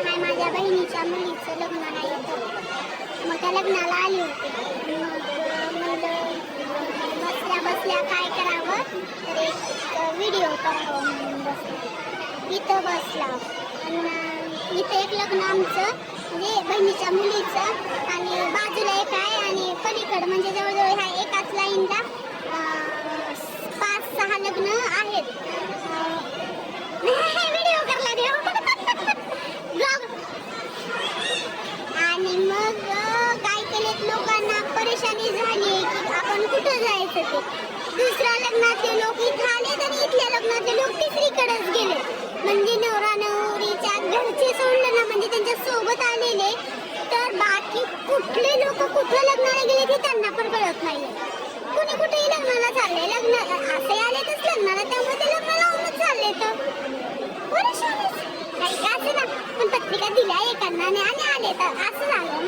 माझ्या बहिणीच्या मुलीचं लग्न नाही मग त्या लग्नाला आली होती. मग बसल्या बसल्या काय करावं? तर एक व्हिडिओ करावं म्हणून बसला. इथं बसला. आणि इथं एक लग्न आमचं म्हणजे बहिणीच्या मुलीचं. आणि बाजूला एक आहे आणि पलीकडं म्हणजे जवळजवळ ह्या एकाच लाईनला पाच सहा लग्न आहेत व्हिडिओ करला देव ब्लॉग आणि मग अं, काय केलेत लोकांना परेशानी झाली आपण कुठं जायचं ते? दुसऱ्या लग्नातले लोक इथं आले तर इथल्या लग्नातले लोक तिसरीकडेच गेले. म्हणजे नवरा नवरीच्या घरचे सोडलं ना म्हणजे त्यांच्यासोबत आलेले तर बाकी कुठले लोक कुठं लग्नाला गेले ते त्यांना पण कळत नाही कुणी कुठेही लग्नाला चालले. लग्न असे आले तर लग्नाला त्यामुळे ते लग्नाला होऊनच चालले तर. काही असं ना पण पत्रिका दिल्या एकांना आणि आले तर. असं झालं.